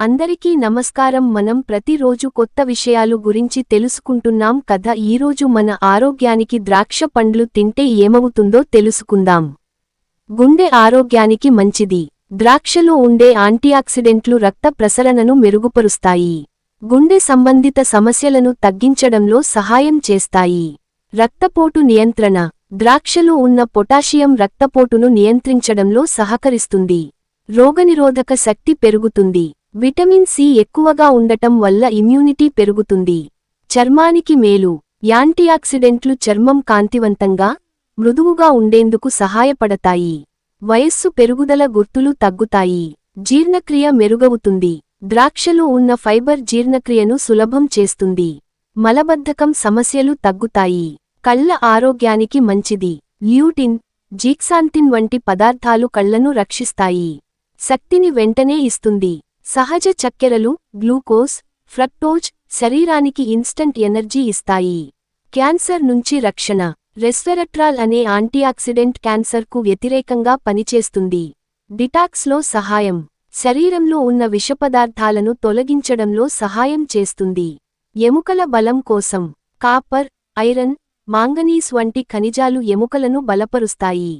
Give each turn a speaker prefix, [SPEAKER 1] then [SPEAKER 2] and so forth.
[SPEAKER 1] అందరికీ నమస్కారం. మనం ప్రతిరోజు కొత్త విషయాలు గురించి తెలుసుకుంటున్నాం కథ ఈరోజు మన ఆరోగ్యానికి ద్రాక్ష పండ్లు తింటే ఏమవుతుందో తెలుసుకుందాం. గుండె ఆరోగ్యానికి మంచిది. ద్రాక్షలో ఉండే యాంటీఆక్సిడెంట్లు రక్త ప్రసరణను మెరుగుపరుస్తాయి. గుండె సంబంధిత సమస్యలను తగ్గించడంలో సహాయం చేస్తాయి. రక్తపోటు నియంత్రణ. ద్రాక్షలో ఉన్న పొటాషియం రక్తపోటును నియంత్రించడంలో సహకరిస్తుంది. రోగనిరోధక శక్తి పెరుగుతుంది. విటమిన్ సి ఎక్కువగా ఉండటం వల్ల ఇమ్యూనిటీ పెరుగుతుంది. చర్మానికి మేలు. యాంటీఆక్సిడెంట్లు చర్మం కాంతివంతంగా మృదువుగా ఉండేందుకు సహాయపడతాయి. వయస్సు పెరుగుదల గుర్తులు తగ్గుతాయి. జీర్ణక్రియ మెరుగవుతుంది. ద్రాక్షలు ఉన్న ఫైబర్ జీర్ణక్రియను సులభం చేస్తుంది. మలబద్ధకం సమస్యలు తగ్గుతాయి. కళ్ళ ఆరోగ్యానికి మంచిది. ల్యూటిన్ జీక్సాంతిన్ వంటి పదార్థాలు కళ్ళను రక్షిస్తాయి. శక్తిని వెంటనే ఇస్తుంది. సహజ చక్కెరలు గ్లూకోజ్ ఫ్రక్టోజ్ శరీరానికి ఇన్స్టంట్ ఎనర్జీ ఇస్తాయి. క్యాన్సర్ నుంచి రక్షణ. రెస్వెరట్రాల్ అనే యాంటీఆక్సిడెంట్ క్యాన్సర్కు వ్యతిరేకంగా పనిచేస్తుంది. డిటాక్స్లో సహాయం. శరీరంలో ఉన్న విషపదార్థాలను తొలగించడంలో సహాయం చేస్తుంది. ఎముకల బలం కోసం. కాపర్ ఐరన్ మాంగనీస్ వంటి ఖనిజాలు ఎముకలను బలపరుస్తాయి.